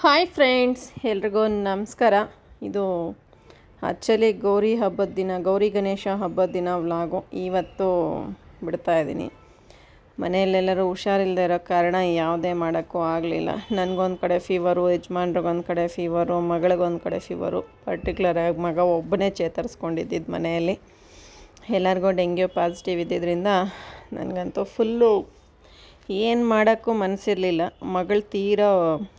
Hi friends, ಎಲ್ರಿಗೂ ನಮಸ್ಕಾರ. ಇದು ಆ್ಯಕ್ಚುಲಿ ಗೌರಿ ಹಬ್ಬದ ದಿನ, ಗೌರಿ ಗಣೇಶ ಹಬ್ಬದ ದಿನ ವ್ಲಾಗು ಇವತ್ತು ಬಿಡ್ತಾ ಇದ್ದೀನಿ. ಮನೆಯಲ್ಲೆಲ್ಲರೂ ಹುಷಾರಿಲ್ಲದೆ ಇರೋ ಕಾರಣ ಯಾವುದೇ ಮಾಡೋಕ್ಕೂ ಆಗಲಿಲ್ಲ. ನನಗೊಂದು ಕಡೆ ಫೀವರು ಯಜಮಾನ್ರಿಗೊಂದು ಕಡೆ ಫೀವರು ಮಗಳಿಗೊಂದು ಕಡೆ ಫೀವರು ಪರ್ಟಿಕ್ಯುಲರಾಗಿ ಮಗ ಒಬ್ಬನೇ ಚೇತರಿಸ್ಕೊಂಡಿದ್ದಿದ್ದು ಮನೆಯಲ್ಲಿ. ಎಲ್ಲರಿಗೂ ಡೆಂಗ್ಯೂ ಪಾಸಿಟಿವ್ ಇದ್ದಿದ್ದರಿಂದ ನನಗಂತೂ ಫುಲ್ಲು ಏನು ಮಾಡೋಕ್ಕೂ ಮನಸ್ಸಿರಲಿಲ್ಲ ಮಗಳು ತೀರಾ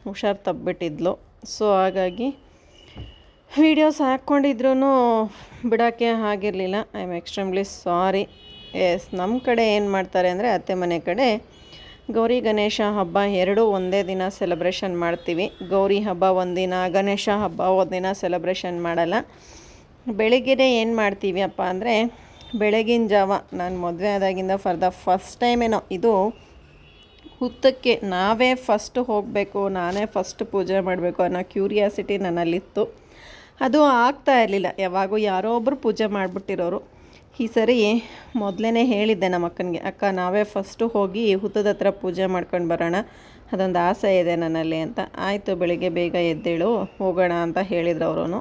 ಹುಷಾರು ತಪ್ಪಿಬಿಟ್ಟಿದ್ಲು ಸೊ ಹಾಗಾಗಿ ವೀಡಿಯೋಸ್ ಹಾಕ್ಕೊಂಡಿದ್ರೂ ಬಿಡೋಕ್ಕೆ ಆಗಿರಲಿಲ್ಲ. I am extremely sorry yes ನಮ್ಮ ಕಡೆ ಏನು ಮಾಡ್ತಾರೆ ಅಂದರೆ ಅತ್ತೆ ಮನೆ ಕಡೆ ಗೌರಿ ಗಣೇಶ ಹಬ್ಬ ಎರಡೂ ಒಂದೇ ದಿನ ಸೆಲೆಬ್ರೇಷನ್ ಮಾಡ್ತೀವಿ. ಗೌರಿ ಹಬ್ಬ ಒಂದಿನ ಗಣೇಶ ಹಬ್ಬ ಒಂದಿನ ಸೆಲೆಬ್ರೇಷನ್ ಮಾಡಲ್ಲ. ಬೆಳಿಗ್ಗೆನೇ ಏನು ಮಾಡ್ತೀವಿ ಅಪ್ಪ ಅಂದರೆ ಬೆಳಗಿನ ಜಾವ. ನಾನು ಮದುವೆ ಆದಾಗಿಂದ ಫಾರ್ ದ ಫಸ್ಟ್ ಟೈಮೇನೋ ಇದು ಹುತ್ತಕ್ಕೆ ನಾವೇ ಫಸ್ಟ್ ಹೋಗಬೇಕು, ನಾನೇ ಫಸ್ಟ್ ಪೂಜೆ ಮಾಡಬೇಕು ಅನ್ನೋ ಕ್ಯೂರಿಯಾಸಿಟಿ ನನ್ನಲ್ಲಿತ್ತು. ಅದು ಆಗ್ತಾ ಇರಲಿಲ್ಲ. ಯಾವಾಗೂ ಯಾರೋ ಒಬ್ಬರು ಪೂಜೆ ಮಾಡಿಬಿಟ್ಟಿರೋರು. ಈ ಸರಿ ಮೊದಲೇ ಹೇಳಿದ್ದೆ ನಮ್ಮ ಅಕ್ಕನಿಗೆ, ಅಕ್ಕ, ನಾವೇ ಫಸ್ಟು ಹೋಗಿ ಹುತ್ತದ ಹತ್ರ ಪೂಜೆ ಮಾಡ್ಕೊಂಡು ಬರೋಣ. ಅದೊಂದು ಆಸೆ ಇದೆ ನನ್ನಲ್ಲಿ ಅಂತ. ಆಯಿತು, ಬೆಳಿಗ್ಗೆ ಬೇಗ ಎದ್ದೇಳು, ಹೋಗೋಣ ಅಂತ ಹೇಳಿದ್ರು ಅವರು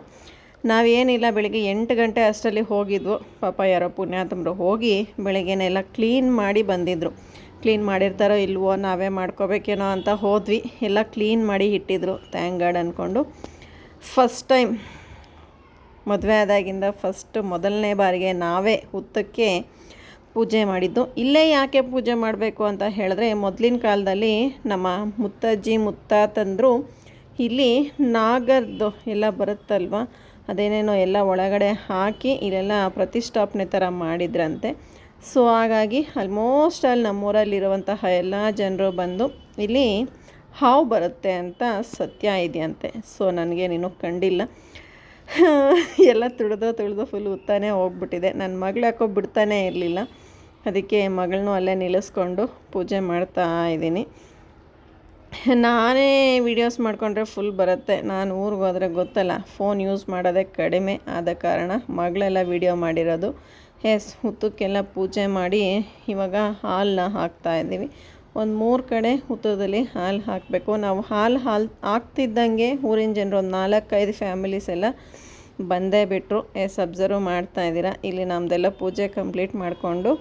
ನಾವೇನಿಲ್ಲ, ಬೆಳಿಗ್ಗೆ ಎಂಟು ಗಂಟೆ ಅಷ್ಟರಲ್ಲಿ ಹೋಗಿದ್ವು. ಪಾಪ ಯಾರೋ ಪುಣ್ಯಾತಮರು ಹೋಗಿ ಬೆಳಗ್ಗೆನೆಲ್ಲ ಕ್ಲೀನ್ ಮಾಡಿ ಬಂದಿದ್ದರು ಕ್ಲೀನ್ ಮಾಡಿರ್ತಾರೋ ಇಲ್ವೋ ನಾವೇ ಮಾಡ್ಕೋಬೇಕೇನೋ ಅಂತ ಹೋದ್ವಿ. ಎಲ್ಲ ಕ್ಲೀನ್ ಮಾಡಿ ಇಟ್ಟಿದ್ರು. ಥ್ಯಾಂಕ್ ಗಾಡ್ ಅಂದ್ಕೊಂಡು ಫಸ್ಟ್ ಟೈಮ್ ಮದುವೆ ಆದಾಗಿಂದ ಫಸ್ಟ್ ಮೊದಲನೇ ಬಾರಿಗೆ ನಾವೇ ಹುತ್ತಕ್ಕೆ ಪೂಜೆ ಮಾಡಿದ್ದು. ಇಲ್ಲೇ ಯಾಕೆ ಪೂಜೆ ಮಾಡಬೇಕು ಅಂತ ಹೇಳಿದ್ರೆ ಮೊದಲಿನ ಕಾಲದಲ್ಲಿ ನಮ್ಮ ಮುತ್ತಜ್ಜಿ, ಮುತ್ತಾತಂದರು ಇಲ್ಲಿ ನಾಗರದ್ದು ಎಲ್ಲ ಬರುತ್ತಲ್ವ? ಅದೇನೇನೋ ಎಲ್ಲ ಒಳಗಡೆ ಹಾಕಿ ಇಲ್ಲೆಲ್ಲ ಪ್ರತಿಷ್ಠಾಪನೆ ಥರ ಮಾಡಿದ್ರಂತೆ. ಸೊ ಹಾಗಾಗಿ ಆಲ್ಮೋಸ್ಟ್ ಅಲ್ಲಿ ನಮ್ಮೂರಲ್ಲಿರುವಂತಹ ಎಲ್ಲ ಜನರು ಬಂದು ಇಲ್ಲಿ ಹಾವು ಬರುತ್ತೆ ಅಂತ ಸತ್ಯ ಇದೆಯಂತೆ. ಸೊ ನನಗೇನೇನು ಕಂಡಿಲ್ಲ. ಎಲ್ಲ ತುಳಿದು ತುಳಿದು ಫುಲ್ ಉತ್ತಾನೆ ಹೋಗ್ಬಿಟ್ಟಿದೆ. ನನ್ನ ಮಗಳು ಯಾಕೋ ಬಿಡ್ತಾನೇ ಇರಲಿಲ್ಲ. ಅದಕ್ಕೆ ಮಗಳನ್ನೂ ಅಲ್ಲೇ ನಿಲ್ಲಿಸ್ಕೊಂಡು ಪೂಜೆ ಮಾಡ್ತಾ ಇದ್ದೀನಿ. ನಾನೇ ವಿಡಿಯೋಸ್ ಮಾಡಿಕೊಂಡ್ರೆ ಫುಲ್ ಬರುತ್ತೆ. ನಾನು ಊರಿಗೆ ಹೋದರೆ ಗೊತ್ತಲ್ಲ ಫೋನ್ ಯೂಸ್ ಮಾಡೋದೇ ಕಡಿಮೆ ಆದ ಕಾರಣ ಮಗಳೆಲ್ಲ ವಿಡಿಯೋ ಮಾಡಿರೋದು. ಎಸ್, ಹುತ್ತಕ್ಕೆಲ್ಲ ಪೂಜೆ ಮಾಡಿ ಇವಾಗ ಹಾಲನ್ನ ಹಾಕ್ತಾ ಇದ್ದೀವಿ. ಒಂದು ಮೂರು ಕಡೆ ಹುತ್ತದಲ್ಲಿ ಹಾಲು ಹಾಕಬೇಕು. ನಾವು ಹಾಲು ಹಾಲು ಹಾಕ್ತಿದ್ದಂಗೆ ಊರಿನ ಜನರು ಒಂದು ನಾಲ್ಕೈದು ಫ್ಯಾಮಿಲೀಸ್ ಎಲ್ಲ ಬಂದೇ ಬಿಟ್ಟರು ಎಸ್, ಅಬ್ಸರ್ವ್ ಮಾಡ್ತಾ ಇದ್ದೀರಾ. ಇಲ್ಲಿ ನಮ್ಮದೆಲ್ಲ ಪೂಜೆ ಕಂಪ್ಲೀಟ್ ಮಾಡಿಕೊಂಡು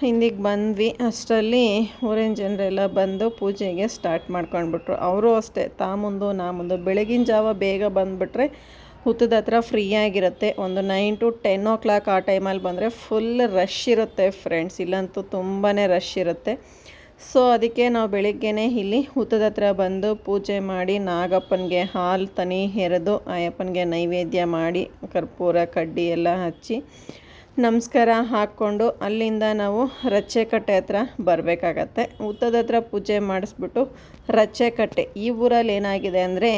ಹಿಂದಿಗೆ ಬಂದ್ವಿ. ಅಷ್ಟರಲ್ಲಿ ಊರಿನ ಜನರೆಲ್ಲ ಬಂದು ಪೂಜೆಗೆ ಸ್ಟಾರ್ಟ್ ಮಾಡ್ಕೊಂಡ್ಬಿಟ್ರು. ಅವರು ಅಷ್ಟೇ, ತಾ ಮುಂದು ನಾ ಮುಂದು. ಬೆಳಗಿನ ಜಾವ ಬೇಗ ಬಂದುಬಿಟ್ರೆ ಹುತ್ತದ ಹತ್ರ ಫ್ರೀಯಾಗಿರುತ್ತೆ ಒಂದು nine to ten o'clock ಆ ಟೈಮಲ್ಲಿ ಬಂದರೆ ಫುಲ್ ರಶ್ ಇರುತ್ತೆ ಫ್ರೆಂಡ್ಸ್ ಇಲ್ಲಂತೂ ತುಂಬಾ ರಶ್ ಇರುತ್ತೆ. ಸೊ ಅದಕ್ಕೆ ನಾವು ಬೆಳಿಗ್ಗೆನೇ ಇಲ್ಲಿ ಹುತ್ತದ ಹತ್ರ ಬಂದು ಪೂಜೆ ಮಾಡಿ ನಾಗಪ್ಪನಿಗೆ ಹಾಲು ತನಿ ಹೆರೆದು ಅಯ್ಯಪ್ಪನಿಗೆ ನೈವೇದ್ಯ ಮಾಡಿ ಕರ್ಪೂರ, ಕಡ್ಡಿ ಎಲ್ಲ ಹಚ್ಚಿ ನಮಸ್ಕಾರ ಹಾಕ್ಕೊಂಡು ಅಲ್ಲಿಂದ ನಾವು ರಚ್ಚೆಕಟ್ಟೆ ಹತ್ರ ಬರಬೇಕಾಗತ್ತೆ. ಹುತ್ತದ ಹತ್ರ ಪೂಜೆ ಮಾಡಿಸ್ಬಿಟ್ಟು ರಚ್ಚೆಕಟ್ಟೆ ಈ ಊರಲ್ಲಿ ಏನಾಗಿದೆ ಅಂದರೆ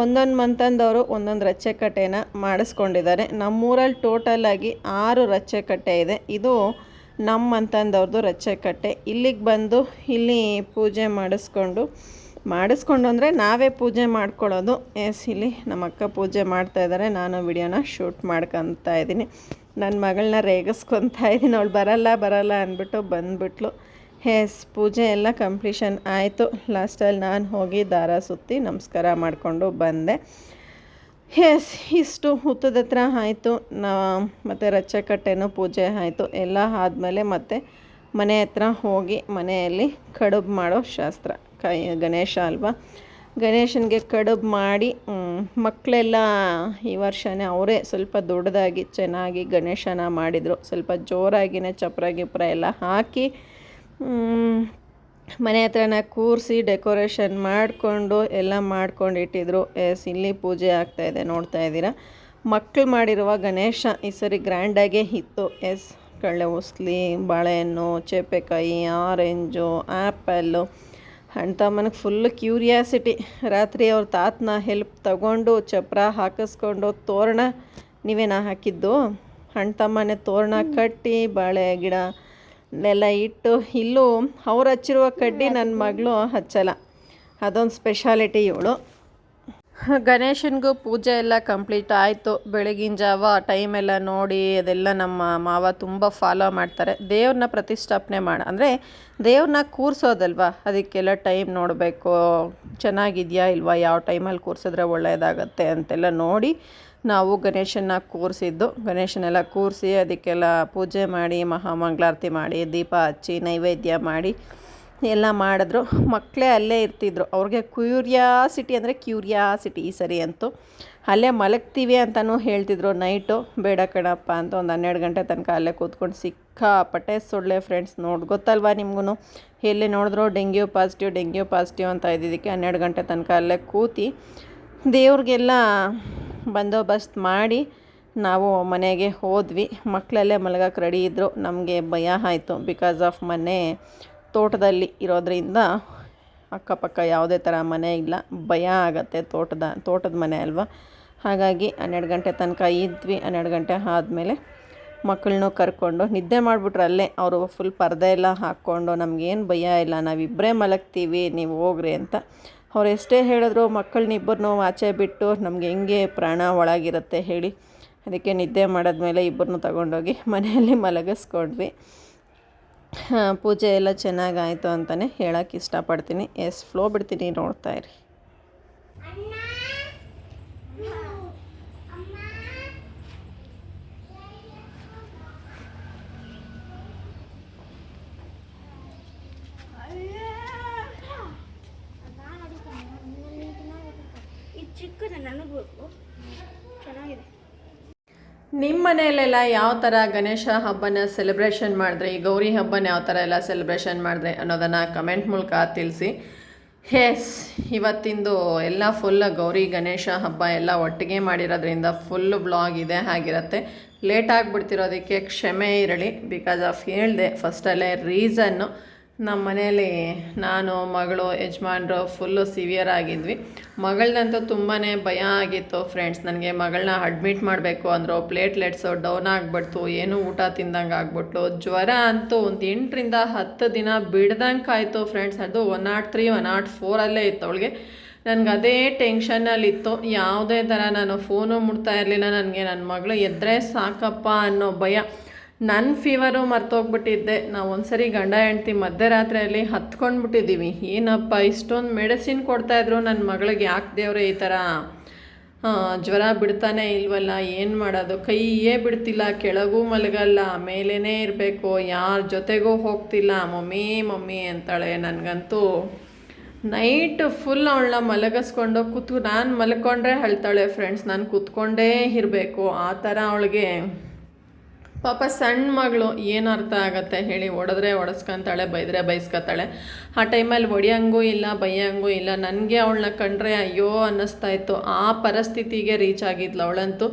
ಒಂದೊಂದು ಮಂತಂದವರು ಒಂದೊಂದು ರಚ್ಚೆಕಟ್ಟೆನ ಮಾಡಿಸ್ಕೊಂಡಿದ್ದಾರೆ. ನಮ್ಮೂರಲ್ಲಿ ಟೋಟಲಾಗಿ ಆರು ರಚ್ಚೆಕಟ್ಟೆ ಇದೆ. ಇದು ನಮ್ಮ ಮಂತಂದವ್ರದ್ದು ರಚ್ಚೆಕಟ್ಟೆ ಇಲ್ಲಿಗೆ ಬಂದು ಇಲ್ಲಿ ಪೂಜೆ ಮಾಡಿಸ್ಕೊಂಡು ಮಾಡಿಸ್ಕೊಂಡು ಅಂದರೆ ನಾವೇ ಪೂಜೆ ಮಾಡ್ಕೊಳ್ಳೋದು. ಎಸ್, ಇಲ್ಲಿ ನಮ್ಮ ಅಕ್ಕ ಪೂಜೆ ಮಾಡ್ತಾ ಇದ್ದಾರೆ ನಾನು ವಿಡಿಯೋನ ಶೂಟ್ ಮಾಡ್ಕೊತಾ ಇದ್ದೀನಿ. ನನ್ನ ಮಗಳನ್ನ ರೇಗಿಸ್ಕೊತಾ ಇದ್ದೀನಿ. ಅವಳು ಬರಲ್ಲ ಬರಲ್ಲ ಅಂದ್ಬಿಟ್ಟು ಬಂದುಬಿಟ್ಲು. ಎಸ್, ಪೂಜೆ ಎಲ್ಲ ಕಂಪ್ಲೀಷನ್ ಆಯಿತು. ಲಾಸ್ಟಲ್ಲಿ ನಾನು ಹೋಗಿ ದಾರ ಸುತ್ತಿ ನಮಸ್ಕಾರ ಮಾಡಿಕೊಂಡು ಬಂದೆ. ಎಸ್, ಇಷ್ಟು ಹುತ್ತದ ಹತ್ರ ಆಯಿತು. ನಾ ಮತ್ತು ರಚ್ಚಕಟ್ಟೆನೂ ಪೂಜೆ ಆಯಿತು. ಎಲ್ಲ ಆದಮೇಲೆ ಮತ್ತೆ ಮನೆ ಹತ್ರ ಹೋಗಿ ಮನೆಯಲ್ಲಿ ಕಡುಬು ಮಾಡೋ ಶಾಸ್ತ್ರ. ಕೈ, ಗಣೇಶ ಅಲ್ವಾ? ಗಣೇಶನಿಗೆ ಕಡುಬು ಮಾಡಿ ಮಕ್ಕಳೆಲ್ಲ ಈ ವರ್ಷವೇ ಅವರೇ ಸ್ವಲ್ಪ ದೊಡ್ಡದಾಗಿ ಚೆನ್ನಾಗಿ ಗಣೇಶನ ಮಾಡಿದರು. ಸ್ವಲ್ಪ ಜೋರಾಗಿನೇ ಚಪ್ರ ಗಿಪ್ರ ಎಲ್ಲ ಹಾಕಿ ಮನೆ ಹತ್ರನ ಕೂರಿಸಿ ಡೆಕೋರೇಷನ್ ಮಾಡಿಕೊಂಡು ಎಲ್ಲ ಮಾಡ್ಕೊಂಡು ಇಟ್ಟಿದ್ರು ಎಸ್ ಇಲ್ಲಿ ಪೂಜೆ ಆಗ್ತಾಯಿದೆ ನೋಡ್ತಾ ಇದ್ದೀರಾ? ಮಕ್ಕಳು ಮಾಡಿರುವ ಗಣೇಶ ಈ ಸರಿ ಗ್ರ್ಯಾಂಡಾಗೇ ಇತ್ತು ಎಸ್ ಕಳ್ಳೆ ಉಸ್ಲಿ ಬಾಳೆಹಣ್ಣು ಚೇಪೆಕಾಯಿ ಆರೆಂಜು ಆ್ಯಪಲ್ಲು. ಅಣ್ಣ ತಮ್ಮನಿಗೆ ಫುಲ್ ಕ್ಯೂರಿಯಾಸಿಟಿ ರಾತ್ರಿ ಅವ್ರ ತಾತನ ಹೆಲ್ಪ್ ತಗೊಂಡು ಚಪ್ರ ಹಾಕಿಸ್ಕೊಂಡು ತೋರಣ ನೀವೇನ ಹಾಕಿದ್ದು? ಅಣ್ಣ ತಮ್ಮನೆ ತೋರಣ ಕಟ್ಟಿ ಬಾಳೆ ಗಿಡ ಎಲ್ಲ ಇಟ್ಟು ಇಲ್ಲೂ ಅವ್ರು ಹಚ್ಚಿರುವ ಕಡ್ಡಿ ನನ್ನ ಮಗಳು ಹಚ್ಚಲ್ಲ. ಅದೊಂದು ಸ್ಪೆಷಾಲಿಟಿ ಇವಳು. ಗಣೇಶನಿಗೂ ಪೂಜೆ ಎಲ್ಲ ಕಂಪ್ಲೀಟ್ ಆಯಿತು. ಬೆಳಗಿನ ಜಾವ ಟೈಮೆಲ್ಲ ನೋಡಿ ಅದೆಲ್ಲ ನಮ್ಮ ಮಾವ ತುಂಬ ಫಾಲೋ ಮಾಡ್ತಾರೆ. ದೇವ್ರನ್ನ ಪ್ರತಿಷ್ಠಾಪನೆ ಮಾಡಿ ಅಂದರೆ ದೇವ್ರನ್ನ ಕೂರಿಸೋದಲ್ವಾ? ಅದಕ್ಕೆಲ್ಲ ಟೈಮ್ ನೋಡಬೇಕು. ಚೆನ್ನಾಗಿದೆಯಾ ಇಲ್ವಾ? ಯಾವ ಟೈಮಲ್ಲಿ ಕೂರಿಸಿದ್ರೆ ಒಳ್ಳೆಯದಾಗತ್ತೆ ಅಂತೆಲ್ಲ ನೋಡಿ ನಾವು ಗಣೇಶನ ಕೂರಿಸಿದ್ದು. ಗಣೇಶನೆಲ್ಲ ಕೂರಿಸಿ ಅದಕ್ಕೆಲ್ಲ ಪೂಜೆ ಮಾಡಿ, ಮಹಾಮಂಗಳಾರತಿ ಮಾಡಿ, ದೀಪ ಹಚ್ಚಿ, ನೈವೇದ್ಯ ಮಾಡಿ ಎಲ್ಲ ಮಾಡಿದ್ರು. ಮಕ್ಕಳೇ ಅಲ್ಲೇ ಇರ್ತಿದ್ರು. ಅವ್ರಿಗೆ ಕ್ಯೂರಿಯಾಸಿಟಿ ಅಂದರೆ ಕ್ಯೂರಿಯಾಸಿಟಿ ಈ ಸರಿ ಅಂತೂ. ಅಲ್ಲೇ ಮಲಗ್ತೀವಿ ಅಂತಲೂ ಹೇಳ್ತಿದ್ರು ನೈಟು. ಬೇಡ ಕಣಪ್ಪ ಅಂತ ಒಂದು ಹನ್ನೆರಡು ಗಂಟೆ ತನಕ ಅಲ್ಲೇ ಕೂತ್ಕೊಂಡು ಸಿಕ್ಕಾಪಟ್ಟೆ ಸೊಳ್ಳೆ ಫ್ರೆಂಡ್ಸ್ ನೋಡಿ, ಗೊತ್ತಲ್ವಾ ನಿಮಗೂ ಎಲ್ಲಿ ನೋಡಿದ್ರು ಡೆಂಗ್ಯೂ ಪಾಸಿಟಿವ್ ಡೆಂಗ್ಯೂ ಪಾಸಿಟಿವ್ ಅಂತ ಇದ್ದಿದ್ದಕ್ಕೆ ಹನ್ನೆರಡು ಗಂಟೆ ತನಕ ಅಲ್ಲೇ ಕೂತಿ ದೇವ್ರಿಗೆಲ್ಲ ಬಂದೋಬಸ್ತ್ ಮಾಡಿ ನಾವು ಮನೆಗೆ ಹೋದ್ವಿ. ಮಕ್ಕಳಲ್ಲೇ ಮಲಗಕ್ಕೆ ರೆಡಿ ಇದ್ದರು ನಮಗೆ ಭಯ ಆಯಿತು. ಬಿಕಾಸ್ ಆಫ್ ಮನೆ ತೋಟದಲ್ಲಿ ಇರೋದರಿಂದ ಅಕ್ಕಪಕ್ಕ ಯಾವುದೇ ಥರ ಮನೆ ಇಲ್ಲ. ಭಯ ಆಗುತ್ತೆ ತೋಟದ ತೋಟದ ಮನೆ ಅಲ್ವಾ? ಹಾಗಾಗಿ ಹನ್ನೆರಡು ಗಂಟೆ ತನಕ ಇದ್ವಿ. ಹನ್ನೆರಡು ಗಂಟೆ ಆದಮೇಲೆ ಮಕ್ಕಳನ್ನೂ ಕರ್ಕೊಂಡು ನಿದ್ದೆ ಮಾಡಿಬಿಟ್ರೆ ಅಲ್ಲೇ. ಅವರು ಫುಲ್ ಪರದೆ ಎಲ್ಲ ಹಾಕ್ಕೊಂಡು ನಮಗೇನು ಭಯ ಇಲ್ಲ. ನಾವಿಬ್ಬರೇ ಮಲಗ್ತೀವಿ, ನೀವು ಹೋಗ್ರಿ ಅಂತ. ಅವ್ರು ಎಷ್ಟೇ ಹೇಳಿದ್ರು ಮಕ್ಕಳನ್ನ ಆಚೆ ಬಿಟ್ಟು ನಮ್ಗೆ ಹೆಂಗೆ ಪ್ರಾಣ ಒಳಗಿರುತ್ತೆ ಹೇಳಿ. ಅದಕ್ಕೆ ನಿದ್ದೆ ಮಾಡಿದ್ಮೇಲೆ ಇಬ್ಬರನ್ನೂ ತಗೊಂಡೋಗಿ ಮನೆಯಲ್ಲಿ ಮಲಗಿಸ್ಕೊಂಡ್ವಿ. ಪೂಜೆ ಎಲ್ಲ ಚೆನ್ನಾಗಾಯಿತು ಅಂತಲೇ ಹೇಳೋಕ್ಕೆ ಇಷ್ಟಪಡ್ತೀನಿ. ಎಸ್ ಫ್ಲೋ ಬಿಡ್ತೀನಿ, ನೋಡ್ತಾ ಇರಿ. ಚಿಕ್ಕದ ಬೇಕು ಚೆನ್ನಾಗಿದೆ. ನಿಮ್ಮ ಮನೆಯಲ್ಲೆಲ್ಲ ಯಾವ ಥರ ಗಣೇಶ ಹಬ್ಬನ ಸೆಲೆಬ್ರೇಷನ್ ಮಾಡಿದ್ರೆ, ಈ ಗೌರಿ ಹಬ್ಬನ ಯಾವ ಥರ ಎಲ್ಲ ಸೆಲೆಬ್ರೇಷನ್ ಮಾಡಿದ್ರೆ ಅನ್ನೋದನ್ನು ಕಮೆಂಟ್ ಮೂಲಕ ತಿಳಿಸಿ. ಎಸ್ ಇವತ್ತಿಂದು ಎಲ್ಲ ಫುಲ್ ಗೌರಿ ಗಣೇಶ ಹಬ್ಬ ಎಲ್ಲ ಒಟ್ಟಿಗೆ ಮಾಡಿರೋದ್ರಿಂದ ಫುಲ್ ಬ್ಲಾಗ್ ಇದೆ ಆಗಿರುತ್ತೆ ಲೇಟ್ ಆಗಿಬಿಡ್ತಿರೋದಕ್ಕೆ ಕ್ಷಮೆ ಇರಲಿ ಬಿಕಾಸ್ ಆಫ್ ಹೇಳಿದೆ ಫಸ್ಟಲ್ಲೇ ರೀಸನ್ನು ನಮ್ಮ ಮನೆಯಲ್ಲಿ ನಾನು, ಮಗಳು, ಯಜಮಾನ್ರು ಫುಲ್ಲು ಸಿವಿಯರ್ ಆಗಿದ್ವಿ. ಮಗಳನ್ನಂತೂ ತುಂಬಾ ಭಯ ಆಗಿತ್ತು ಫ್ರೆಂಡ್ಸ್ ನನಗೆ ಮಗಳನ್ನ ಅಡ್ಮಿಟ್ ಮಾಡಬೇಕು ಅಂದರು ಪ್ಲೇಟ್ಲೆಟ್ಸು ಡೌನ್ ಆಗಿಬಿಡ್ತು, ಏನೂ ಊಟ ತಿಂದಂಗೆ ಆಗ್ಬಿಟ್ಲು. ಜ್ವರ ಅಂತೂ ಒಂದು ಎಂಟರಿಂದ ಹತ್ತು ದಿನ ಬಿಡ್ದಂಗೆ ಆಯಿತು ಫ್ರೆಂಡ್ಸ್ ಅದು one naught three one naught ಫೋರಲ್ಲೇ ಇತ್ತು ಅವಳಿಗೆ. ನನಗೆ ಅದೇ ಟೆನ್ಷನ್ನಲ್ಲಿತ್ತು ಯಾವುದೇ ಥರ ನಾನು ಫೋನು ಮುಡ್ತಾ ಇರಲಿಲ್ಲ. ನನಗೆ ನನ್ನ ಮಗಳು ಎದ್ರೆ ಸಾಕಪ್ಪ ಅನ್ನೋ ಭಯ. ನನ್ನ ಫೀವರು ಮರ್ತೋಗ್ಬಿಟ್ಟಿದ್ದೆ. ನಾವು ಒಂದ್ಸರಿ ಗಂಡ ಹೆಂಡ್ತಿ ಮಧ್ಯರಾತ್ರಿಯಲ್ಲಿ ಹತ್ಕೊಂಡ್ಬಿಟ್ಟಿದ್ದೀವಿ ಏನಪ್ಪ, ಇಷ್ಟೊಂದು ಮೆಡಿಸಿನ್ ಕೊಡ್ತಾಯಿದ್ರು ನನ್ನ ಮಗಳಿಗೆ. ಯಾಕೆ ದೇವ್ರೆ ಈ ಥರ ಜ್ವರ ಬಿಡ್ತಾನೆ ಇಲ್ವಲ್ಲ, ಏನು ಮಾಡೋದು? ಕೈಯೇ ಬಿಡ್ತಿಲ್ಲ, ಕೆಳಗೂ ಮಲಗಲ್ಲ ಮೇಲೇ ಇರಬೇಕು, ಯಾರ ಜೊತೆಗೂ ಹೋಗ್ತಿಲ್ಲ. ಮಮ್ಮಿ ಮಮ್ಮಿ ಅಂತಾಳೆ ನನಗಂತೂ. ನೈಟ್ ಫುಲ್ ಅವಳನ್ನ ಮಲಗಿಸ್ಕೊಂಡು ಕೂತು ನಾನು ಮಲ್ಕೊಂಡ್ರೆ ಹೇಳ್ತಾಳೆ ಫ್ರೆಂಡ್ಸ್ ನಾನು ಕೂತ್ಕೊಂಡೇ ಇರಬೇಕು. ಆ ಥರ ಅವಳಿಗೆ. ಪಾಪ ಸಣ್ಣ ಮಗಳು ಏನು ಅರ್ಥ ಆಗತ್ತೆ ಹೇಳಿ ಹೊಡೆದ್ರೆ ಹೊಡೆಸ್ಕೊಂತಾಳೆ ಬೈದ್ರೆ ಬೈಸ್ಕೊತಾಳೆ. ಆ ಟೈಮಲ್ಲಿ ಹೊಡಿಯಂಗೂ ಇಲ್ಲ, ಬೈಯಂಗೂ ಇಲ್ಲ. ನನಗೆ ಅವಳನ್ನ ಕಂಡ್ರೆ ಅಯ್ಯೋ ಅನ್ನಿಸ್ತಾ ಇತ್ತು. ಆ ಪರಿಸ್ಥಿತಿಗೆ ರೀಚ್ ಆಗಿದ್ಲು ಅವಳಂತೂ.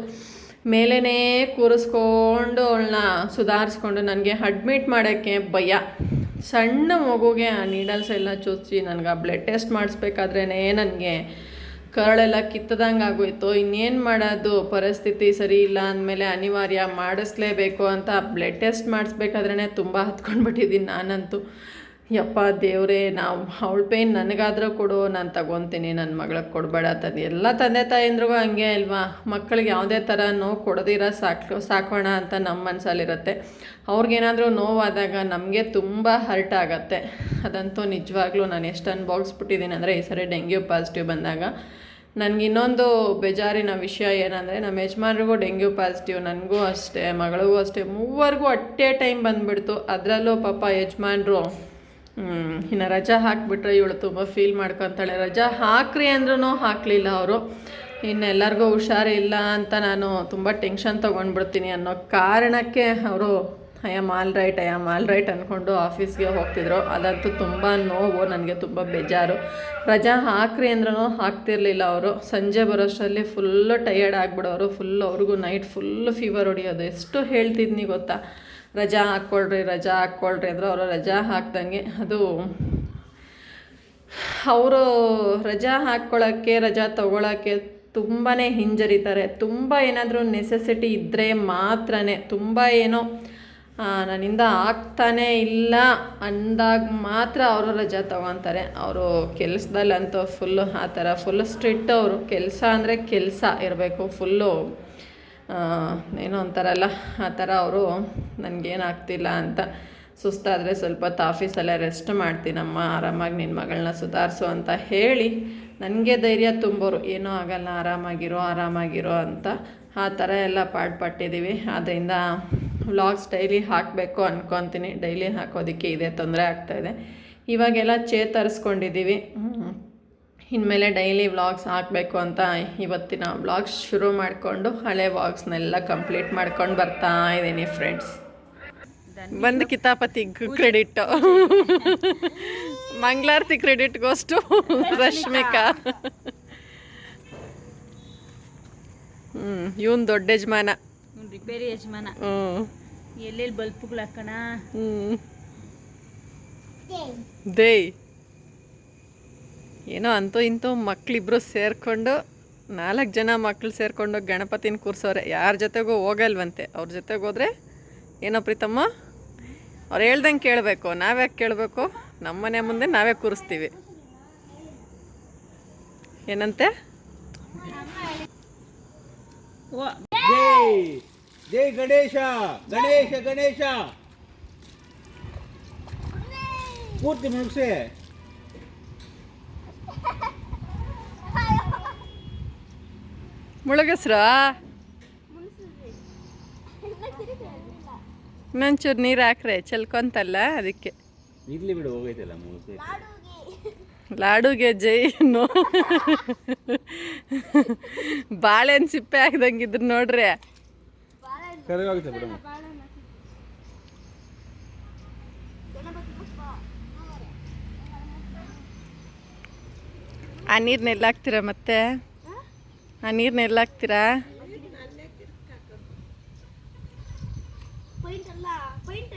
ಮೇಲೇ ಕೂರಿಸ್ಕೊಂಡು ಅವಳನ್ನ ಸುಧಾರಿಸ್ಕೊಂಡು ನನಗೆ ಅಡ್ಮಿಟ್ ಮಾಡೋಕ್ಕೆ ಭಯ. ಸಣ್ಣ ಮಗುಗೆ ಆ ನೀಡಲ್ಸ್ ಎಲ್ಲ ಚುಚ್ಚಿ ನನಗೆ ಆ ಬ್ಲಡ್ ಟೆಸ್ಟ್ ಮಾಡಿಸ್ಬೇಕಾದ್ರೇ ನನಗೆ ಕರಳೆಲ್ಲ ಕಿತ್ತದಂಗೆ ಆಗೋಯ್ತು. ಇನ್ನೇನು ಮಾಡೋದು? ಪರಿಸ್ಥಿತಿ ಸರಿ ಇಲ್ಲ ಅಂದಮೇಲೆ ಅನಿವಾರ್ಯ ಮಾಡಿಸ್ಲೇಬೇಕು ಅಂತ ಬ್ಲಡ್ ಟೆಸ್ಟ್ ಮಾಡಿಸ್ಬೇಕಾದ್ರೇ ತುಂಬ ಹತ್ಕೊಂಡ್ಬಿಟ್ಟಿದ್ದೀನಿ ನಾನಂತೂ. ಯಪ್ಪ ದೇವರೇ, ನಾವು ಅವಳ ಪೇನ್ ನನಗಾದರೂ ಕೊಡು, ನಾನು ತಗೊತೀನಿ ನನ್ನ ಮಗಳಿಗೆ ಕೊಡಬೇಡ ತಂದೆ ಎಲ್ಲ ತಂದೆ ತಾಯಿಂದ್ರಿಗೂ ಹಂಗೆ ಅಲ್ವಾ? ಮಕ್ಕಳಿಗೆ ಯಾವುದೇ ಥರ ನೋವು ಕೊಡದಿರ ಸಾಕು ಸಾಕೋಣ ಅಂತ ನಮ್ಮ ಮನಸ್ಸಲ್ಲಿರುತ್ತೆ ಅವ್ರಿಗೇನಾದರೂ ನೋವಾದಾಗ ನಮಗೆ ತುಂಬ ಹರ್ಟ್ ಆಗುತ್ತೆ. ಅದಂತೂ ನಿಜವಾಗ್ಲೂ ನಾನು ಎಷ್ಟು ಅನ್ಭೋಗಿಸ್ಬಿಟ್ಟಿದ್ದೀನಿ ಅಂದರೆ ಈ ಸರಿ ಡೆಂಗ್ಯೂ ಪಾಸಿಟಿವ್ ಬಂದಾಗ. ನನಗೆ ಇನ್ನೊಂದು ಬೇಜಾರಿನ ವಿಷಯ ಏನಂದರೆ ನಮ್ಮ ಯಜಮಾನ್ರಿಗೂ ಡೆಂಗ್ಯೂ ಪಾಸಿಟಿವ್ ನನಗೂ ಅಷ್ಟೇ, ಮಗಳಿಗೂ ಅಷ್ಟೇ. ಮೂವರಿಗೂ ಅಟ್ಟೆ ಟೈಮ್ ಬಂದುಬಿಡ್ತು. ಅದರಲ್ಲೂ ಪಾಪ ಯಜಮಾನ್ರು ಇನ್ನು ರಜಾ ಹಾಕಿಬಿಟ್ರೆ ಇವಳು ತುಂಬ ಫೀಲ್ ಮಾಡ್ಕೊತಾಳೆ. ರಜಾ ಹಾಕ್ರಿ ಅಂದ್ರೂ ಹಾಕಲಿಲ್ಲ ಅವರು. ಇನ್ನು ಎಲ್ಲರಿಗೂ ಹುಷಾರಿಲ್ಲ ಅಂತ ನಾನು ತುಂಬ ಟೆನ್ಷನ್ ತೊಗೊಂಡ್ಬಿಡ್ತೀನಿ ಅನ್ನೋ ಕಾರಣಕ್ಕೆ ಅವರು I am all right I am all right ಅಂದ್ಕೊಂಡು ಆಫೀಸ್ಗೆ ಹೋಗ್ತಿದ್ರು. ಅದಂತೂ ತುಂಬ ನೋವು, ನನಗೆ ತುಂಬ ಬೇಜಾರು. ರಜಾ ಹಾಕ್ರಿ ಅಂದ್ರೂ ಹಾಕ್ತಿರ್ಲಿಲ್ಲ ಅವರು. ಸಂಜೆ ಬರೋಷ್ಟರಲ್ಲಿ ಫುಲ್ಲು ಟಯರ್ಡ್ ಆಗಿಬಿಡೋರು. ಫುಲ್ ಅವ್ರಿಗೂ ನೈಟ್ ಫುಲ್ಲು ಫೀವರ್ ಹೊಡಿಯೋದು. ಎಷ್ಟು ಹೇಳ್ತಿದ್ನಿ ಗೊತ್ತಾ? ರಜಾ ಹಾಕ್ಕೊಳ್ರಿ ರಜಾ ಹಾಕ್ಕೊಳ್ರಿ ಅಂದ್ರೆ ಅವರು ರಜಾ ಹಾಕ್ದಂಗೆ. ಅದು ಅವರು ರಜಾ ಹಾಕ್ಕೊಳ್ಳೋಕ್ಕೆ ರಜಾ ತೊಗೊಳಕ್ಕೆ ತುಂಬಾ ಹಿಂಜರಿತಾರೆ. ತುಂಬ ಏನಾದರೂ ನೆಸೆಸಿಟಿ ಇದ್ದರೆ ಮಾತ್ರ ತುಂಬ ಏನೋ ನನ್ನಿಂದ ಆಗ್ತಾನೇ ಇಲ್ಲ ಅಂದಾಗ ಮಾತ್ರ ಅವರು ರಜಾ ತೊಗೊತಾರೆ. ಅವರು ಕೆಲಸದಲ್ಲಂತೂ ಫುಲ್ಲು ಆ ಥರ ಫುಲ್ ಸ್ಟ್ರಿಕ್ಟ್ ಅವರು. ಕೆಲಸ ಅಂದರೆ ಕೆಲಸ ಇರಬೇಕು. ಫುಲ್ಲು ಏನೋ ಅಂತಾರಲ್ಲ ಆ ಥರ ಅವರು ನನಗೇನಾಗ್ತಿಲ್ಲ ಅಂತ ಸುಸ್ತಾದರೆ ಸ್ವಲ್ಪ ಹೊತ್ತು ಆಫೀಸಲ್ಲೇ ರೆಸ್ಟ್ ಮಾಡ್ತೀನಮ್ಮ ಆರಾಮಾಗಿ ನಿನ್ನ ಮಗಳನ್ನ ಸುಧಾರಿಸು ಅಂತ ಹೇಳಿ ನನಗೆ ಧೈರ್ಯ ತುಂಬೋರು, ಏನೂ ಆಗಲ್ಲ, ಆರಾಮಾಗಿರೋ ಆರಾಮಾಗಿರೋ ಅಂತ. ಆ ಥರ ಎಲ್ಲ ಪಾಡ್ಪಟ್ಟಿದ್ದೀವಿ ಆದ್ದರಿಂದ ವ್ಲಾಗ್ಸ್ ಡೈಲಿ ಹಾಕಬೇಕು ಅಂದ್ಕೊತೀನಿ ಡೈಲಿ ಹಾಕೋದಕ್ಕೆ ಇದೇ ತೊಂದರೆ ಆಗ್ತಾಯಿದೆ ಇವಾಗೆಲ್ಲ ಚೇತರಿಸ್ಕೊಂಡಿದ್ದೀವಿ. ಇನ್ಮೇಲೆ ಡೈಲಿ ವ್ಲಾಗ್ಸ್ ಹಾಕಬೇಕು ಅಂತ ಇವತ್ತಿನ ವ್ಲಾಗ್ಸ್ ಶುರು ಮಾಡಿಕೊಂಡು ಹಳೆ ವ್ಲಾಗ್ಸ್ನೆಲ್ಲ ಕಂಪ್ಲೀಟ್ ಮಾಡ್ಕೊಂಡು ಬರ್ತಾ ಇದ್ದೀನಿ ಫ್ರೆಂಡ್ಸ್ ಬಂದು ಕಿತಾಪತಿ ಕ್ರೆಡಿಟ್ ಮಂಗಳಾರತಿ ಕ್ರೆಡಿಟ್ಗೋಷ್ಟು ರಶ್ಮಿಕಾ. ಹ್ಞೂ ಇವನ್ ದೊಡ್ಡ ಯಜಮಾನ. ರಿಪೇರಿ ಯಜಮಾನ. ಹ್ಞೂ ಎಲ್ಲೆಲ್ಲಿ ಬಲ್ಪ್ಗಳು ಹಾಕೋಣ? ಹ್ಞೂ ದೇಯ್. ಏನೋ ಅಂತೂ ಇಂತೂ ಮಕ್ಳಿಬ್ರು ಸೇರಿಕೊಂಡು ನಾಲ್ಕು ಜನ ಮಕ್ಕಳು ಸೇರಿಕೊಂಡು ಗಣಪತಿನ ಕೂರಿಸೋರೆ. ಯಾರ ಜೊತೆಗೂ ಹೋಗಲ್ವಂತೆ. ಅವ್ರ ಜೊತೆಗೆ ಹೋದರೆ ಏನೋ ಪ್ರೀತಮ್ಮ? ಅವ್ರು ಹೇಳ್ದಂಗೆ ಕೇಳಬೇಕು. ನಾವ್ಯಾಕೆ ಕೇಳಬೇಕು? ನಮ್ಮನೆ ಮುಂದೆ ನಾವೇ ಕೂರಿಸ್ತೀವಿ. ಏನಂತೆ? ಜೈ ಗಣೇಶ! ಗಣೇಶ ಗಣೇಶ! ಪೂರ್ತಿ ಮುಗಿಸಿ. ಮುಳುಗಸ್ರ? ಇನ್ನೊಂಚೂರು ನೀರು ಹಾಕ್ರೆ ಚೆಲ್ಕೊಂತಲ್ಲ ಅದಕ್ಕೆ. ಇರ್ಲಿ ಬಿಡು ಹೋಗೈತಲ್ಲ ಲಾಡುಗೆ ಜೈ ಅನ್ನೋ. ಬಾಳೆಹಣ್ಣು ಸಿಪ್ಪೆ ಹಾಕ್ದಂಗಿದ್ರು ನೋಡ್ರಿ. ಆ ನೀರ್ನೆಲ್ಲ ಹಾಕ್ತೀರಾ ಮತ್ತೆ? ಆ ನೀರ್ನ ಎಲ್ಲ ಹಾಕ್ತೀರಾ ಪೈಂಟ್ ಅಲ್ಲ ಪೈಂಟ್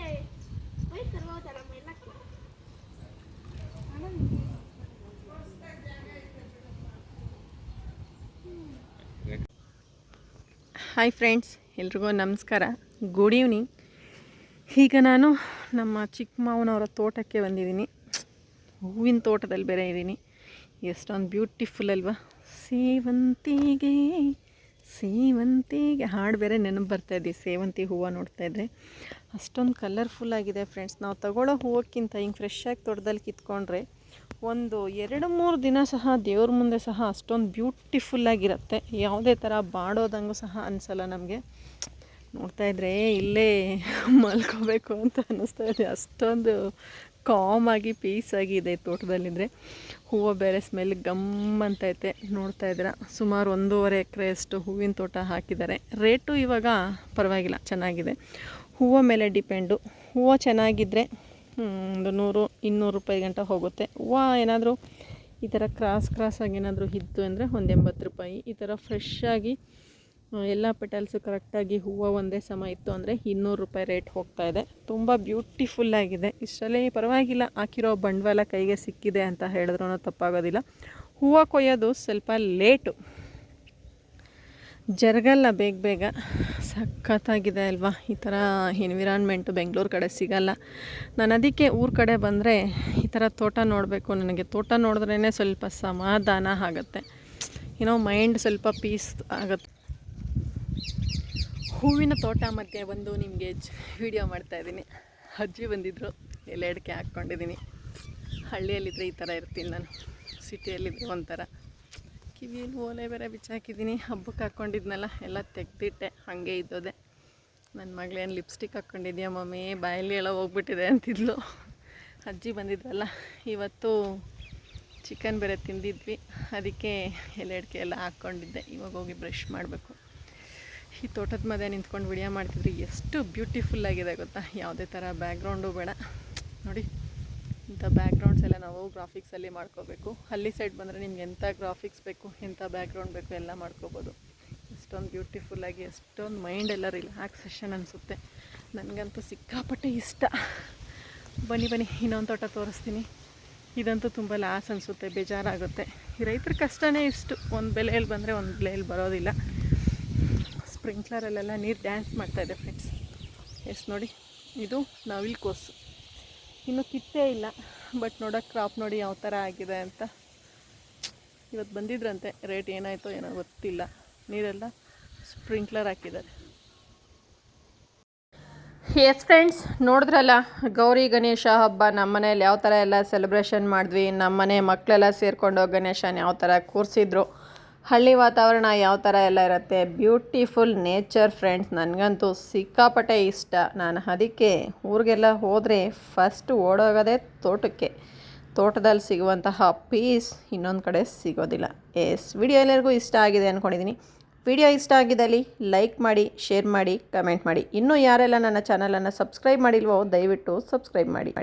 ಪೈಂಟ್ ತರ್ಬೋದಲ್ಲ ಹಾಯ್ ಫ್ರೆಂಡ್ಸ್ ಎಲ್ರಿಗೂ ನಮಸ್ಕಾರ. ಗುಡ್ ಈವ್ನಿಂಗ್ ಈಗ ನಾನು ನಮ್ಮ ಚಿಕ್ಕ ಮಾವನವರ ತೋಟಕ್ಕೆ ಬಂದಿದ್ದೀನಿ. ಹೂವಿನ ತೋಟದಲ್ಲಿ ಬೇರೆ ಇದ್ದೀನಿ ಎಷ್ಟೊಂದು ಬ್ಯೂಟಿಫುಲ್ ಅಲ್ವಾ. ಸೇವಂತಿಗೆ ಸೇವಂತಿಗೆ. ಹಾಡು ಬೇರೆ ನೆನಪು ಬರ್ತಾ ಇದೆ. ಸೇವಂತಿ ಹೂವು ನೋಡ್ತಾ ಇದ್ರೆ. ಅಷ್ಟೊಂದು ಕಲರ್ಫುಲ್ ಆಗಿದೆ ಫ್ರೆಂಡ್ಸ್ ನಾವು ತಗೊಳ್ಳೋ ಹೂವಕ್ಕಿಂತ ಹಿಂಗೆ ಫ್ರೆಶ್ ಆಗಿ ತೋಟದಲ್ಲಿ ಕಿತ್ಕೊಂಡ್ರೆ ಒಂದು ಎರಡು ಮೂರು ದಿನ ಸಹ ದೇವ್ರ ಮುಂದೆ ಸಹ ಅಷ್ಟೊಂದು ಬ್ಯೂಟಿಫುಲ್ಲಾಗಿರುತ್ತೆ ಯಾವುದೇ ಥರ ಬಾಡೋದಂಗೂ ಸಹ ಅನಿಸಲ್ಲ ನಮಗೆ. ನೋಡ್ತಾ ಇದ್ರೆ ಇಲ್ಲೇ ಮಲ್ಕೋಬೇಕು ಅಂತ ಅನ್ನಿಸ್ತಾ ಇದೆ. ಅಷ್ಟೊಂದು ಕಾಮಾಗಿ ಪೀಸಾಗಿ ಇದೆ ತೋಟದಲ್ಲಿದ್ದರೆ ಹೂವು ಬೇರೆ ಸ್ಮೆಲ್ ಗಮ್ ಅಂತೈತೆ ನೋಡ್ತಾ ಇದ್ದೀರ? ಸುಮಾರು ಒಂದೂವರೆ ಎಕರೆಯಷ್ಟು ಹೂವಿನ ತೋಟ ಹಾಕಿದ್ದಾರೆ. ರೇಟು ಇವಾಗ ಪರವಾಗಿಲ್ಲ ಚೆನ್ನಾಗಿದೆ. ಹೂವು ಮೇಲೆ ಡಿಪೆಂಡು ಹೂವು ಚೆನ್ನಾಗಿದ್ದರೆ ಒಂದು ನೂರು ಇನ್ನೂರು ರೂಪಾಯಿ ಗಂಟ ಹೋಗುತ್ತೆ. ಹೂವು ಏನಾದರೂ ಈ ಥರ ಕ್ರಾಸ್ ಕ್ರಾಸಾಗಿ ಏನಾದರೂ ಇತ್ತು ಅಂದರೆ ಒಂದು ಎಂಬತ್ತು ರೂಪಾಯಿ. ಈ ಥರ ಫ್ರೆಶ್ ಆಗಿ ಆ, ಎಲ್ಲ ಪೆಟಲ್ಸು ಕರೆಕ್ಟಾಗಿ ಹೂವು ಒಂದೇ ಸಮ ಇತ್ತು ಅಂದರೆ ಇನ್ನೂರು ರೂಪಾಯಿ ರೇಟ್ ಹೋಗ್ತಾ ಇದೆ. ತುಂಬ ಬ್ಯೂಟಿಫುಲ್ಲಾಗಿದೆ ಇಷ್ಟರಲ್ಲಿ ಪರವಾಗಿಲ್ಲ, ಹಾಕಿರೋ ಬಂಡವಾಳ ಕೈಗೆ ಸಿಕ್ಕಿದೆ ಅಂತ ಹೇಳಿದ್ರೂ ತಪ್ಪಾಗೋದಿಲ್ಲ. ಹೂವು ಕೊಯ್ಯೋದು ಸ್ವಲ್ಪ ಲೇಟು ಜರಗಲ್ಲ ಬೇಗ ಬೇಗ. ಸಖತ್ತಾಗಿದೆ ಅಲ್ವಾ? ಈ ಥರ ಎನ್ವಿರಾನ್ಮೆಂಟು ಬೆಂಗಳೂರು ಕಡೆ ಸಿಗಲ್ಲ. ನಾನು ಅದಕ್ಕೆ ಊರ ಕಡೆ ಬಂದರೆ ಈ ಥರ ತೋಟ ನೋಡಬೇಕು. ನನಗೆ ತೋಟ ನೋಡಿದ್ರೇ ಸ್ವಲ್ಪ ಸಮಾಧಾನ ಆಗುತ್ತೆ. ಏನೋ ಮೈಂಡ್ ಸ್ವಲ್ಪ ಪೀಸ್ ಆಗುತ್ತೆ. ಹೂವಿನ ತೋಟ ಮಧ್ಯೆ ಬಂದು ನಿಮಗೆ ವಿಡಿಯೋ ಮಾಡ್ತಾಯಿದ್ದೀನಿ ಅಜ್ಜಿ ಬಂದಿದ್ದರು ಎಲೆ ಅಡಿಕೆ ಹಾಕ್ಕೊಂಡಿದ್ದೀನಿ. ಹಳ್ಳಿಯಲ್ಲಿದ್ದರೆ ಈ ಥರ ಇರ್ತೀನಿ ನಾನು. ಸಿಟಿಯಲ್ಲಿದ್ದರೆ ಒಂಥರ ಕಿವಿಯಲ್ಲಿ ಓಲೆ ಬೇರೆ ಬಿಚ್ಚಾಕಿದ್ದೀನಿ. ಹಬ್ಬಕ್ಕೆ ಹಾಕ್ಕೊಂಡಿದ್ನಲ್ಲ, ಎಲ್ಲ ತೆಗ್ದಿಟ್ಟೆ, ಹಾಗೆ ಇದ್ದೋದೆ. ನನ್ನ ಮಗಳೇನು ಲಿಪ್ಸ್ಟಿಕ್ ಹಾಕ್ಕೊಂಡಿದ್ಯಾ ಮಮ್ಮಿ? ಬಾಯಲ್ಲಿ ಎಲ್ಲ ಹೋಗ್ಬಿಟ್ಟಿದೆ ಅಂತಿದ್ಲು. ಅಜ್ಜಿ ಬಂದಿದ್ರಲ್ಲ, ಇವತ್ತು ಚಿಕನ್ ಬೇರೆ ತಿಂದಿದ್ವಿ. ಅದಕ್ಕೆ ಎಲೆ ಅಡಿಕೆ ಎಲ್ಲ ಹಾಕ್ಕೊಂಡಿದ್ದೆ. ಇವಾಗ ಹೋಗಿ ಬ್ರಷ್ ಮಾಡಬೇಕು. ಈ ತೋಟದ ಮಧ್ಯೆ ನಿಂತ್ಕೊಂಡು ವಿಡಿಯೋ ಮಾಡ್ತಿದ್ರೆ ಎಷ್ಟು ಬ್ಯೂಟಿಫುಲ್ ಆಗಿದೆ ಗೊತ್ತಾ? ಯಾವುದೇ ಥರ ಬ್ಯಾಕ್ಗ್ರೌಂಡು ಬೇಡ. ನೋಡಿ, ಇಂಥ ಬ್ಯಾಕ್ಗ್ರೌಂಡ್ಸ್ ಎಲ್ಲ ನಾವು ಗ್ರಾಫಿಕ್ಸಲ್ಲಿ ಮಾಡ್ಕೋಬೇಕು. ಹಳ್ಳಿ ಸೈಡ್ ಬಂದರೆ ನಿಮ್ಗೆ ಎಂಥ ಗ್ರಾಫಿಕ್ಸ್ ಬೇಕು, ಎಂಥ ಬ್ಯಾಕ್ಗ್ರೌಂಡ್ ಬೇಕು ಎಲ್ಲ ಮಾಡ್ಕೋಬೋದು. ಎಷ್ಟೊಂದು ಬ್ಯೂಟಿಫುಲ್ಲಾಗಿ ಎಷ್ಟೊಂದು ಮೈಂಡ್ ಎಲ್ಲ ರಿಲ್ಯಾಕ್ಸೇಷನ್ ಅನಿಸುತ್ತೆ. ನನಗಂತೂ ಸಿಕ್ಕಾಪಟ್ಟೆ ಇಷ್ಟ. ಬನ್ನಿ ಬನ್ನಿ, ಇನ್ನೊಂದು ತೋಟ ತೋರಿಸ್ತೀನಿ. ಇದಂತೂ ತುಂಬ ಲಾಸ್ ಅನಿಸುತ್ತೆ, ಬೇಜಾರಾಗುತ್ತೆ. ರೈತರ ಕಷ್ಟನೇ ಇಷ್ಟು. ಒಂದು ಬೆಲೆಯಲ್ಲಿ ಬಂದರೆ ಒಂದು ಬೆಲೆಯಲ್ಲಿ ಬರೋದಿಲ್ಲ. ಸ್ಪ್ರಿಂಕ್ಲರಲ್ಲೆಲ್ಲ ನೀರು ಡ್ಯಾನ್ಸ್ ಮಾಡ್ತಾಯಿದೆ ಫ್ರೆಂಡ್ಸ್ ಎಸ್ ನೋಡಿ. ಇದು ನವಿಲ್ ಕೋಸು. ಇನ್ನು ಕಿತ್ತೇ ಇಲ್ಲ. ಬಟ್ ನೋಡೋಕೆ ಕ್ರಾಪ್ ನೋಡಿ ಯಾವ ಥರ ಆಗಿದೆ ಅಂತ. ಇವತ್ತು ಬಂದಿದ್ರಂತೆ. ರೇಟ್ ಏನಾಯಿತೋ ಏನೋ ಗೊತ್ತಿಲ್ಲ. ನೀರೆಲ್ಲ ಸ್ಪ್ರಿಂಕ್ಲರ್ ಹಾಕಿದ್ದಾರೆ. ಎಸ್ ಫ್ರೆಂಡ್ಸ್ ನೋಡಿದ್ರಲ್ಲ, ಗೌರಿ ಗಣೇಶ ಹಬ್ಬ. ನಮ್ಮ ಮನೇಲಿ ಯಾವ ಥರ ಎಲ್ಲ ಸೆಲೆಬ್ರೇಷನ್ ಮಾಡಿದ್ವಿ. ನಮ್ಮ ಮನೆ ಮಕ್ಕಳೆಲ್ಲ ಸೇರಿಕೊಂಡು ಗಣೇಶನ ಯಾವ ಥರ ಕೂರಿಸಿದ್ರು. ಹಳ್ಳಿ ವಾತಾವರಣ ಯಾವ ಥರ ಎಲ್ಲ ಇರುತ್ತೆ? ಬ್ಯೂಟಿಫುಲ್ ನೇಚರ್ ಫ್ರೆಂಡ್ಸ್ ನನಗಂತೂ ಸಿಕ್ಕಾಪಟ್ಟೆ ಇಷ್ಟ. ನಾನು ಅದಕ್ಕೆ ಊರಿಗೆಲ್ಲ ಹೋದರೆ ಫಸ್ಟ್ ಓಡೋಗೋದೇ ತೋಟಕ್ಕೆ. ತೋಟದಲ್ಲಿ ಸಿಗುವಂತಹ ಪೀಸ್ ಇನ್ನೊಂದು ಕಡೆ ಸಿಗೋದಿಲ್ಲ. ಎಸ್ ವಿಡಿಯೋ ಎಲ್ಲರಿಗೂ ಇಷ್ಟ ಆಗಿದೆ ಅಂದ್ಕೊಂಡಿದ್ದೀನಿ ವಿಡಿಯೋ ಇಷ್ಟ ಆಗಿದ್ದಲ್ಲಿ ಲೈಕ್ ಮಾಡಿ ಶೇರ್ ಮಾಡಿ ಕಮೆಂಟ್ ಮಾಡಿ. ಇನ್ನೂ ಯಾರೆಲ್ಲ ನನ್ನ ಚಾನಲನ್ನು ಸಬ್ಸ್ಕ್ರೈಬ್ ಮಾಡಿಲ್ವೋ, ದಯವಿಟ್ಟು ಸಬ್ಸ್ಕ್ರೈಬ್ ಮಾಡಿ.